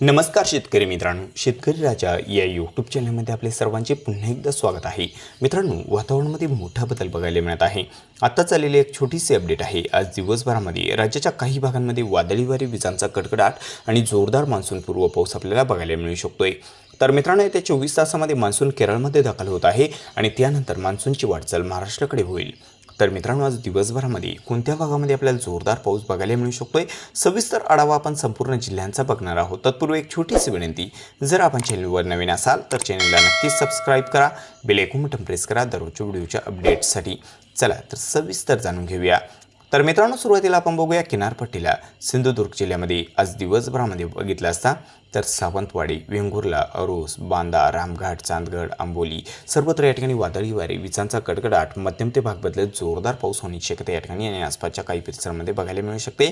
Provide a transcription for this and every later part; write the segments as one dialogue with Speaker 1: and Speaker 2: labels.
Speaker 1: नमस्कार शेतकरी मित्रांनो शेतकरी राजा या यूट्यूब चॅनलमध्ये आपले सर्वांचे पुन्हा एकदा स्वागत आहे. मित्रांनो वातावरणामध्ये मोठा बदल बघायला मिळत आहे. आत्ताच आलेली एक छोटीशी अपडेट आहे. आज दिवसभरामध्ये राज्याच्या काही भागांमध्ये वादळी वारे विजांचा कडकडाट आणि जोरदार मान्सून पूर्व पाऊस आपल्याला बघायला मिळू शकतोय. तर मित्रांनो येत्या चोवीस तासामध्ये मान्सून केरळमध्ये दाखल होत आहे आणि त्यानंतर मान्सूनची वाटचाल महाराष्ट्राकडे होईल. तर मित्रांनो आज दिवसभरामध्ये कोणत्या भागामध्ये आपल्याला जोरदार पाऊस बघायला मिळू शकतोय? सविस्तर आढावा आपण संपूर्ण जिल्ह्यांचा बघणार आहोत. तत्पूर्वी एक छोटीशी विनंती जर आपण चॅनलवर नवीन असाल तर चॅनलला नक्कीच सबस्क्राईब करा बेल बटन प्रेस करा दररोजच्या व्हिडिओच्या अपडेट्ससाठी चला तर सविस्तर जाणून घेऊया. तर मित्रांनो सुरुवातीला आपण बघूया किनारपट्टीला. सिंधुदुर्ग जिल्ह्यामध्ये आज दिवसभरामध्ये बघितलं असता तर सावंतवाडी वेंगुर्ला अरोस बांदा रामघाट चांदगड आंबोली सर्वत्र या ठिकाणी वादळी वारे विजांचा कडकडाट मध्यम ते भाग बदलत जोरदार पाऊस होण्याची शक्यता या ठिकाणी आणि आसपासच्या काही परिसरामध्ये बघायला मिळू शकते.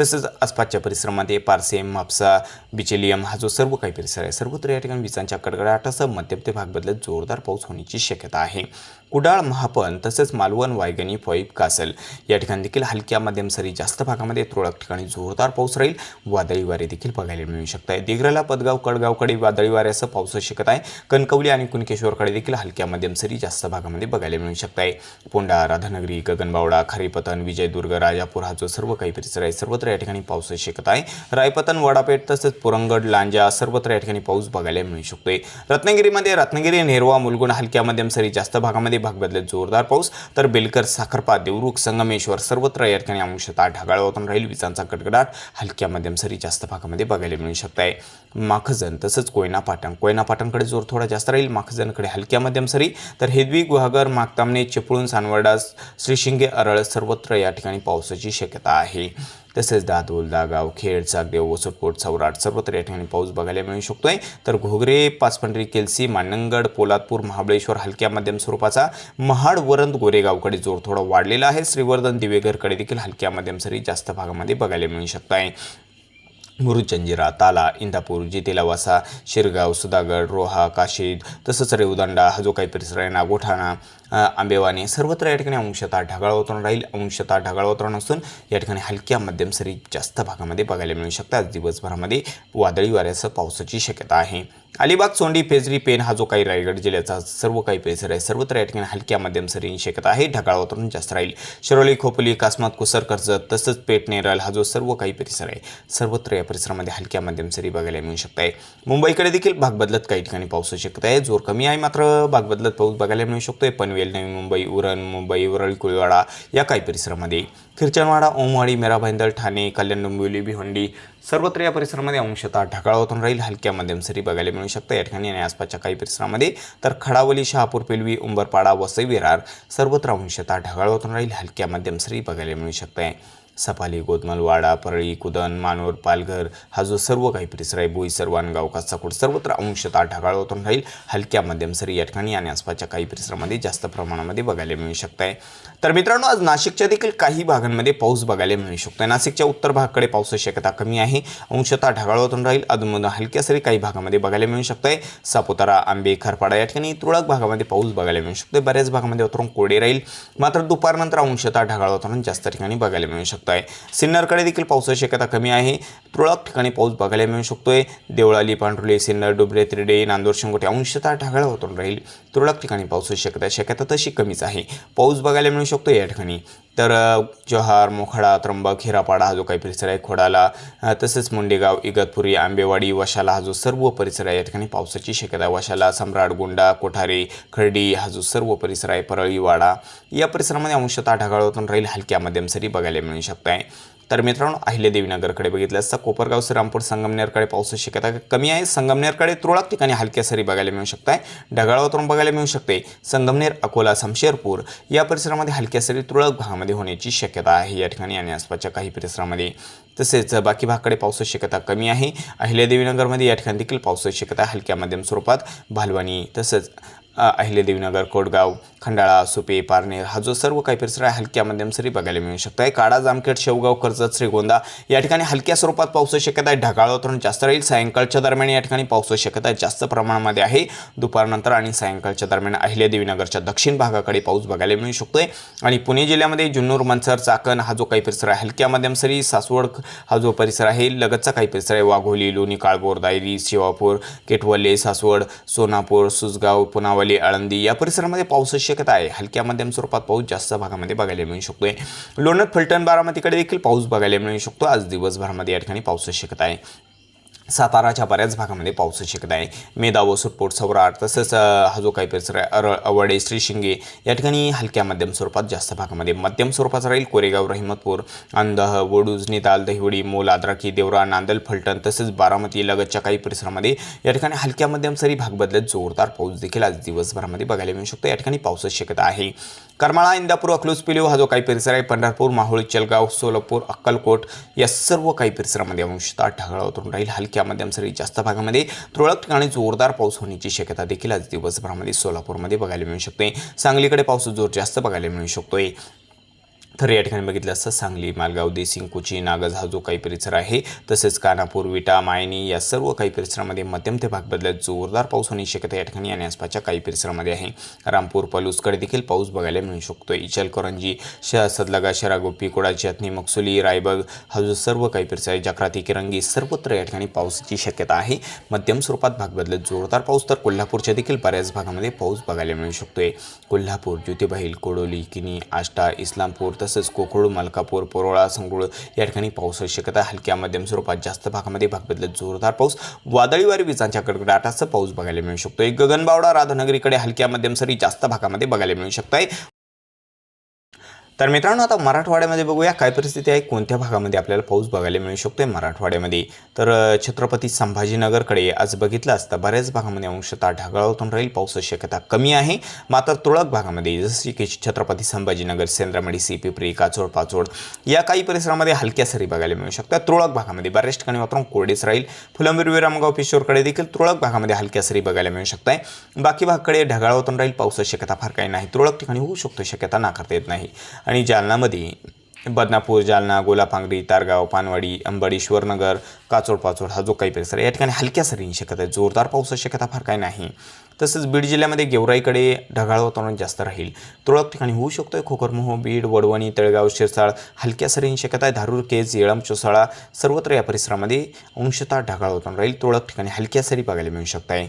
Speaker 1: तसंच आसपासच्या परिसरामध्ये पारसेम म्हापसा बिचेलियम हा जो सर्व काही परिसर आहे सर्वत्र या ठिकाणी विजांच्या कडकडाटासह मध्यम ते भाग बदलत जोरदार पाऊस होण्याची शक्यता आहे. कुडाळ महापन तसेच मालवण वायगणी फॉईब कासल या ठिकाणी देखील हलक्या मध्यम सरी जास्त भागामध्ये तुरळक ठिकाणी जोरदार पाऊस राहील. वादळी वारे देखील बघायला मिळू शकत आहे दिग्रला पदगाव कडगावकडे वादळी वाऱ्यासह पाऊस शिकत आहे. कणकवली आणि कुणकेश्वरकडे देखील हलक्या मध्यम सरी जास्त भागामध्ये बघायला मिळू शकत आहे पोंडा राधानगरी गगनबावडा खारीपतन विजयदुर्ग राजापूर हा जो सर्व काही परिसर आहे सर्वत्र या ठिकाणी पाऊस शिकत आहे. रायपतन वडापेठ तसेच पुरंगड लांजा सर्वत्र या ठिकाणी पाऊस बघायला मिळू शकतोय. रत्नागिरीमध्ये रत्नागिरी नेरवा मुलगुण हलक्या मध्यम सरी जास्त भागामध्ये भाग बदलत जोरदार पाऊस तर बेलकर साखरपा देवरुख संगमेश्वर सर्वत्र या ठिकाणी अंशतः ढगाळ वातावरण राहील. विजांचा कडकडाट हलक्या मध्यम सरी जास्त भागामध्ये बघायला मिळू शकत आहे माखजन तसंच कोयना पाटण कोयना पाटणकडे जोर थोडा जास्त राहील. माखजनकडे हलक्या मध्यम सरी तर हेदवी गुहागर मागतामने चिपळूण सानवडा श्रीशिंगे अरळ सर्वत्र या ठिकाणी पावसाची शक्यता आहे. तसेच दादोल दागाव खेड चाकदेव वसुरकोट सौराट सर्वत्र या ठिकाणी पाऊस बघायला मिळू शकतोय. तर घोगरे पाचपंढरी केलसी मानंगड पोलादपूर महाबळेश्वर हलक्या मध्यम स्वरूपाचा महाड वरंद गोरेगावकडे जोर थोडा वाढलेला आहे. श्रीवर्धन दिवेघरकडे देखील हलक्या मध्यम सरी जास्त भागामध्ये बघायला मिळू शकत आहे मुरुजंजिरा ताला इंदापूर जितेलावासा शिरगाव सुधागड रोहा काशीद तसंच रेवदंडा हा जो काही परिसर आहे नागोठाणा अ, आंबेवाणी सर्वत्र या ठिकाणी अंशतः ढगाळ वातावरण राहील. अंशतः ढगाळ वातावरण असून या ठिकाणी हलक्या मध्यम सरी जास्त भागामध्ये बघायला मिळू शकतात. दिवसभरामध्ये वादळी वाऱ्यासह पावसाची शक्यता आहे. अलिबाग सोंडी पेजरी पेन हा जो काही रायगड जिल्ह्याचा सर्व काही परिसर आहे सर्वत्र या ठिकाणी हलक्या मध्यम सरींची शक्यता आहे. ढगाळ वातावरण जास्त राहील. शिरोली खोपली कासमात कुसर कर्जत तसंच पेट नेरळ हा जो सर्व काही परिसर आहे सर्वत्र या परिसरामध्ये हलक्या मध्यम सरी बघायला मिळू शकत. आहे मुंबईकडे देखील भाग बदलत काही ठिकाणी पावसाची शक्यता आहे. जोर कमी आहे मात्र भाग बदलत पाऊस बघायला मिळू शकतोय. पनवेल नवी मुंबई उरण मुंबई उरळ कुळवाडा या काही परिसरामध्ये. खिरचनवाडा ओमवाडी मेराभाईंदर ठाणे कल्याण डोंबिवली भिवंडी सर्वत्र या परिसरामध्ये अंशतः ढगाळ होतून राहील. हलक्या मध्यम सरी बघायला मिळू शकतं या ठिकाणी आणि आसपासच्या काही परिसरामध्ये तर खडावली शहापूर पेलवी उंबरपाडा वसई विरार सर्वत्र अंशतः ढगाळ होतून राहील. हलक्या मध्यम सरी बघायला मिळू शकतं सपाली सफाली गोदमलवाडा परळी कुदन मानोर पालघर हा जो सर्व काही परिसर आहे बोईसर वानगाव कासाकोट सर्वत्र अंशतः ढगाळ होतून राहील. हलक्या मध्यम सरी या ठिकाणी आणि आसपासच्या काही परिसरामध्ये जास्त प्रमाणामध्ये बघायला मिळू शकत आहे तर मित्रांनो आज नाशिकच्या देखील काही भागांमध्ये पाऊस बघायला मिळू शकतो नाशिकच्या उत्तर भागाकडे पावसाची शक्यता कमी आहे. अंशतः ढगाळ होतून राहील. अधूनमधून हलक्या सरी काही भागामध्ये बघायला मिळू शकतं आहे सापुतारा आंबे खरपाडा या ठिकाणी तुरळक भागामध्ये पाऊस बघायला मिळू शकतो बऱ्याच भागामध्ये वातावरण कोरडे राहील. मात्र दुपारनंतर अंशतः ढगाळ वातावरण जास्त ठिकाणी बघायला मिळू शकतं आहे सिन्नरकडे देखील पावसाची शक्यता कमी आहे. तुरळक ठिकाणी पाऊस बघायला मिळू शकतो आहे देवळाली पांढरुले सिन्नर डुबरे तिरडे नांदूर शिंगोटे अंशतः ढगाळ होतून राहील. तुरळक ठिकाणी पावसाची शक्यता शक्यता तशी कमीच आहे. पाऊस बघायला मिळू शकतो या ठिकाणी. तर अ, जव्हार मोखाडा त्र्यंबक हिरापाडा हा जो काही परिसर आहे खोडाला तसेच मुंडेगाव इगतपुरी आंबेवाडी वशाला हा जो सर्व परिसर आहे या ठिकाणी पावसाची शक्यता वशाला सम्राट गोंडा कोठारे खर्डी हा जो सर्व परिसर आहे परळीवाडा या परिसरामध्ये अंशतः ढगाळ होतून राहील. हलक्या मध्यम सरी बघायला मिळू शकतो. शकताय. तर मित्रांनो अहिल्यादेवीनगरकडे बघितलं असता कोपरगाव श्रीरामपूर संगमनेरकडे पावसाची शक्यता कमी आहे. संगमनेरकडे तुरळक ठिकाणी हलक्या सरी बघायला मिळू शकत आहे ढगाळ बघायला मिळू शकते. संगमनेर अकोला समशेरपूर या परिसरामध्ये हलक्या सरी तुरळक भागामध्ये होण्याची शक्यता आहे. या ठिकाणी आणि आसपासच्या काही परिसरामध्ये. तसेच बाकी भागाकडे पावसाची शक्यता कमी आहे. अहिल्यादेवीनगरमध्ये या ठिकाणी देखील पावसाची शक्यता हलक्या मध्यम स्वरूपात. भालवानी तसंच अहिल्यादेवीनगर कोटगाव खंडाळा सुपे पारनेर हा जो सर्व काही परिसर आहे हलक्या मध्यम सरी बघायला मिळू शकतो. आहे काडा जामखेड शेवगाव कर्जत श्रीगोंदा या ठिकाणी हलक्या स्वरूपात पावसाची शक्यता आहे. ढगाळ वातावरण जास्त राहील. सायंकाळच्या दरम्यान या ठिकाणी पावसाची शक्यता जास्त प्रमाणामध्ये आहे. दुपारनंतर आणि सायंकाळच्या दरम्यान अहिल्यादेवीनगरच्या दक्षिण भागाकडे पाऊस बघायला मिळू शकतोय. आणि पुणे जिल्ह्यामध्ये जुन्नूर मनसर चाकण हा जो काही परिसर आहे हलक्या मध्यम सरी सासवड हा जो परिसर आहे लगतचा काही परिसर आहे. वाघोली लोणी काळभोर दायरी शिवापूर केटवले सासवड सोनापूर सुसगाव पुनावली आळंदी या परिसरामध्ये पावसाची शक्यता आहे हलक्या मध्यम स्वरूपात पाऊस जास्त भागामध्ये बघायला मिळू शकतोय. लोणत फलटण बारामतीकडे देखील पाऊस बघायला मिळू शकतो. आज दिवसभरामध्ये या ठिकाणी पावसाची शक्यता आहे. साताराच्या बऱ्याच भागामध्ये पावसाची शक्यता आहे. मेदा वसुटपोट सौराट तसंच हा जो काही परिसर आहे अरळ अवडे श्रीशिंगे या ठिकाणी हलक्या मध्यम स्वरूपात जास्त भागामध्ये. मध्यम स्वरूपाचा राहील कोरेगाव रहिमतपूर अंदह वडूज निताल दहिवडी मोल आद्राकी देवरा नांदल फलटण तसेच बारामती लगतच्या काही परिसरामध्ये या ठिकाणी हलक्या मध्यम सरी भाग बदलत जोरदार पाऊस देखील आज दिवसभरामध्ये बघायला मिळू शकतो. या ठिकाणी पावसाची शक्यता आहे. करमाळा इंदापूर अकलूज पिलीव हा जो काही परिसर आहे पंढरपूर माहुळी चलगाव सोलापूर अक्कलकोट या सर्व काही परिसरामध्ये अंशतः ढगाळ उतरून राहील. हलक्या मध्यम सरी जास्त भागामध्ये तुरळक ठिकाणी जोरदार पाऊस होण्याची शक्यता देखील आज दिवसभरामध्ये सोलापूरमध्ये बघायला मिळू शकते. सांगलीकडे पाऊस जोर जास्त बघायला मिळू शकतोय. तर या ठिकाणी बघितलं असतं. सांगली मालगाव देसिंग कुची नागज हा जो काही परिसर आहे तसेच कानापूर विटा मायनी या सर्व काही परिसरामध्ये मध्यम ते भाग बदलत जोरदार पाऊस होण्याची शक्यता या ठिकाणी आणि आसपासच्या काही परिसरामध्ये आहे. रामपूर पलूसकडे देखील पाऊस बघायला मिळू शकतो. इचलकरंजी श सदलगा शरागोपी कोडाची अथनी मकसुली रायबग हा जो सर्व काही परिसर आहे जक्राती किरंगी सर्वत्र या ठिकाणी पावसाची शक्यता आहे. मध्यम स्वरूपात भाग बदलत जोरदार पाऊस तर कोल्हापूरच्या देखील बऱ्याच भागामध्ये पाऊस बघायला मिळू शकतोय. कोल्हापूर ज्योतिबाईल कोडोली किनी आष्टा इस्लामपूर तसंच कोकरूड मलकापूर पोरोळा संगुळ या ठिकाणी पावसाची शक्यता हलक्या मध्यम स्वरूपात जास्त भागामध्ये भाग बदलत जोरदार पाऊस. वादळीवारी विजांच्या कडकडाटाचा पाऊस बघायला मिळू शकतो एक गगनबावडा राधानगरीकडे हलक्या मध्यम सरी जास्त भागामध्ये बघायला मिळू शकत तर मित्रांनो आता मराठवाड्यामध्ये बघूया काय परिस्थिती आहे कोणत्या भागामध्ये आपल्याला पाऊस बघायला मिळू शकतोय मराठवाड्यामध्ये. तर छत्रपती संभाजीनगरकडे आज बघितलं असता बऱ्याच भागामध्ये अंशतः ढगाळातून राहील पावसाची शक्यता कमी आहे. मात्र तुरळक भागामध्ये जसे की छत्रपती संभाजीनगर सेंद्रमडी सी पिपरी काचोड पाचोड या काही परिसरामध्ये हलक्या सरी बघायला मिळू शकतात. तुरळक भागामध्ये बऱ्याच ठिकाणी वातावरण कोरडेच राहील. फुलंबीर विरामगाव पिशोरकडे देखील तुरळक भागामध्ये हलक्या सरी बघायला मिळू शकताय. बाकी भागाकडे ढगाळातून राहील पावसाची शक्यता फार काही नाही. तुरळक ठिकाणी होऊ शकतो शक्यता नाकारता येत नाही. आणि जालनामध्ये बदनापूर जालना गोलापांगरी तारगाव पानवाडी अंबाडेश्वरनगर काचोड पाचोड हा जो काही परिसर आहे या ठिकाणी हलक्या सरींची शक्यता आहे जोरदार पावसाची शक्यता फार काही नाही. तसंच बीड जिल्ह्यामध्ये गेवराईकडे ढगाळ वातावरण जास्त राहील. तुरळक ठिकाणी होऊ शकतोय खोकरमोह बीड वडवणी तळगाव शिरसाळ हलक्या सरींची शक्यता आहे. धारूर केज येळम चोसाळा सर्वत्र या परिसरामध्ये अंशतः ढगाळ वातावरण राहील. तुरळक ठिकाणी हलक्या सरी बघायला मिळू शकत आहे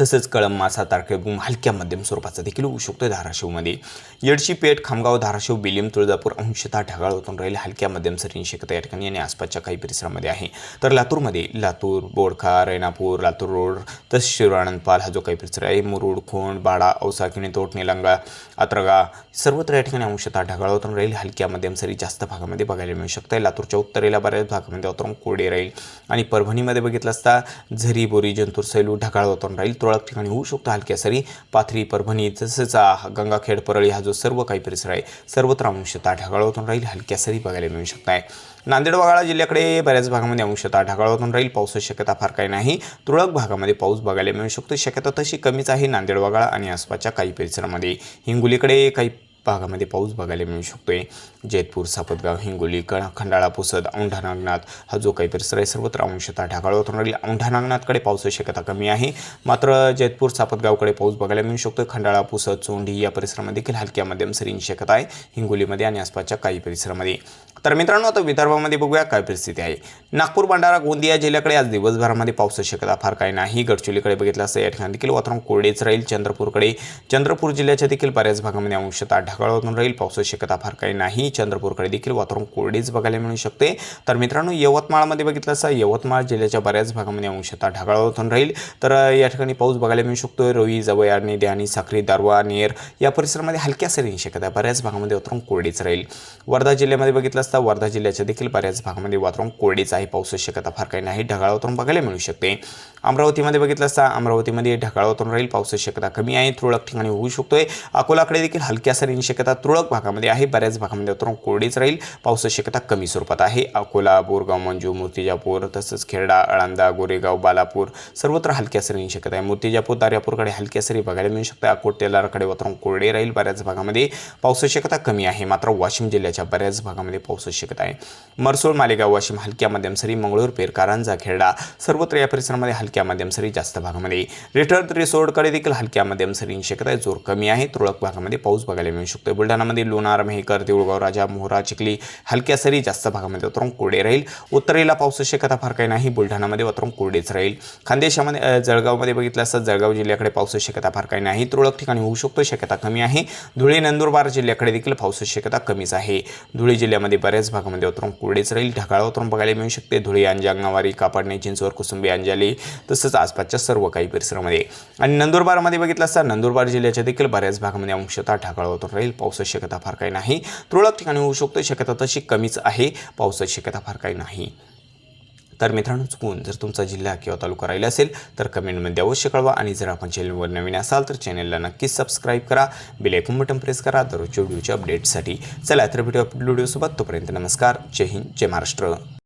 Speaker 1: तसंच कळंब मासा तारखेबूम हलक्या मध्यम स्वरूपाचा देखील होऊ शकतो धाराशिवमध्ये. येडशी पेठ खामगाव धाराशिव बिलिम तुळजापूर अंशतः ढगाळ होतून राहील. हलक्या मध्यम सरींची शक्यता या ठिकाणी आणि आसपासच्या काही परिसरामध्ये आहे. तर लातूरमध्ये लातूर बोडखा रेणापूर लातूर रोड तसेच शिवरानंदपाल हा जो काही परिसर आहे मुरुड खोंड बाडा औसा किणीतोट निलंगा अत्रगा सर्वत्र या ठिकाणी अंशतः ढगाळ होतून राहील. हलक्या मध्यम सरी जास्त भागामध्ये बघायला मिळू शकते लातूरच्या उत्तरेला बऱ्याच भागामध्ये वातावरण कोरडे राहील. आणि परभणीमध्ये बघितलं असता झरी बोरी जंतूर सैलू ढगाळ वातावरण राहील. तुरळक ठिकाणी होऊ शकतो. हलक्या सरी पाथरी परभणी तसेच गंगाखेड परळी हा जो सर्व काही परिसर आहे सर्वत्र अंशतः ढगाळ होतून राहील. हलक्या सरी बघायला मिळू शकत आहे नांदेड वगळा जिल्ह्याकडे बऱ्याच भागामध्ये अंशतः ढगाळ होतून राहील. पावसाची शक्यता फार काही नाही. तुरळक भागामध्ये पाऊस बघायला मिळू शकतो. शक्यता तशी कमीच आहे नांदेड वगळा आणि आसपासच्या काही परिसरामध्ये. हिंगोलीकडे काही भागामध्ये पाऊस बघायला मिळू शकतो आहे जयपूर सापतगाव हिंगोली कळा खंडाळा पुसद औंढा नागनाथ हा जो काही परिसर आहे सर्वत्र अंशतः ढगाळ होतून राहील. औंढा नागनाथकडे पावसाची शक्यता कमी आहे. मात्र जैतपूर सापतगावकडे पाऊस बघायला मिळू शकतो खंडाळा पुसद चोंडी या परिसरामध्ये देखील हलक्या मध्यम सरींची शक्यता आहे. हिंगोलीमध्ये आणि आसपासच्या काही परिसरामध्ये. तर मित्रांनो आता विदर्भामध्ये बघूया काय परिस्थिती आहे. नागपूर भंडारा गोंदिया जिल्ह्याकडे आज दिवसभरामध्ये पावसाची शक्यता फार काही नाही. गडचिरोलीकडे बघितलं असं या ठिकाणी देखील वातावरण कोरडेच राहील. चंद्रपूरकडे चंद्रपूर जिल्ह्याच्या देखील बऱ्याच भागामध्ये अंशतः ढगाळ होतून राहील. पावसाची शक्यता फार काही नाही. चंद्रपूरकडे देखील वातावरण कोरडेच बघायला मिळू शकते. तर मित्रांनो यवतमाळमध्ये बघितलं असं यवतमाळ जिल्ह्याच्या बऱ्याच भागामध्ये अंशतः ढगाळ होतून राहील. तर या ठिकाणी पाऊस बघायला मिळू शकतो रोई जवयारणी आणि साखरी दारवा नेर या परिसरामध्ये हलक्या सरींची शक्यता बऱ्याच भागामध्ये वातावरण कोरडेच राहील. वर्धा जिल्ह्यामध्ये बघितलं असता वर्धा जिल्ह्याच्या देखील बऱ्याच भागामध्ये वातावरण कोरडेच आहे. पावसाची शक्यता फार काही नाही. ढगाळ वातावरण बघायला मिळू शकते. अमरावतीमध्ये बघितलं असता अमरावतीमध्ये ढगाळ वातावरण राहील. पावसाची शक्यता कमी आहे. तुरळक ठिकाणी होऊ शकतोय. अकोलाकडे देखील हलक्या सरींची शक्यता तुरळक भागामध्ये आहे. बऱ्याच भागामध्ये वातावरण कोरडीच राहील. पावसाची शक्यता कमी स्वरूपात आहे. अकोला बोरगाव मंजू मूर्तिजापूर तसंच खेरडा आळंदा गोरेगाव बालापूर सर्वत्र हलक्या सरींची शक्यता आहे. मूर्तिजापूर दार्यापूरकडे हलक्या सरी बघायला मिळू शकतात. अकोट तेलारकडे वातावरण कोरडे राहील. बऱ्याच भागामध्ये पावसाची शक्यता कमी आहे. मात्र वाशिम जिल्ह्याच्या बऱ्याच भागामध्ये पावसाची शक्यता आहे. मरसोळ मालेगाव वाशिम हलक्या मध्यम सरी मंगळूर पेरकारांजा खेरडा सर्वत्र या परिसरामध्ये हलक्या मध्यम सरी जास्त भागामध्ये. रिटर्न रिसोर्टकडे देखील हलक्या मध्यम सरींची शक्यता आहे. जोर कमी आहे. तुरळक भागामध्ये पाऊस बघायला मिळू शकतो बुलढाणामध्ये लोणार मेहकर देऊळगाव राजा मोहरा चिखली हलक्या सरी जास्त भागामध्ये वातावरण कोरडे राहील. उत्तरेला पावसाची शक्यता फार काही नाही. बुलढाणामध्ये वातावरण कोरडेच राहील. खानदेशामध्ये जळगावमध्ये बघितलं असतं जळगाव जिल्ह्याकडे पावसाची शक्यता फार काही नाही. तुरळक ठिकाणी होऊ शकतो शक्यता कमी आहे. धुळे नंदुरबार जिल्ह्याकडे देखील पावसाची शक्यता कमीच आहे. धुळे जिल्ह्यामध्ये बऱ्याच भागामध्ये वातावरण कोरडेच राहील. ढगाळ वातावरण बघायला मिळू शकते. धुळे अंजा अंगणवाडी कापडणे चिंचवर कुसुंबी अंजाली तसंच आसपासच्या सर्व काही परिसरामध्ये. आणि नंदुरबारमध्ये बघितलं असता नंदुरबार जिल्ह्याच्या देखील बऱ्याच भागामध्ये अंशतः ढगाळ वातावरण राहील. पावसाची शक्यता फार काही नाही. तुरळक ठिकाणी होऊ शकतो शक्यता तशी कमीच आहे. पावसाची शक्यता फार काही नाही. तर मित्रांनो चुकून जर तुमचा जिल्हा किंवा तालुका राहिला असेल तर कमेंटमध्ये अवश्य कळवा. आणि जर आपण चॅनलवर नवीन असाल तर चॅनलला नक्कीच सबस्क्राईब करा. बेल आयकॉन बटन प्रेस करा. दररोजच्या व्हिडिओच्या अपडेटसाठी चला तर भेटू व्हिडिओसोबत. तोपर्यंत नमस्कार. जय हिंद. जय महाराष्ट्र.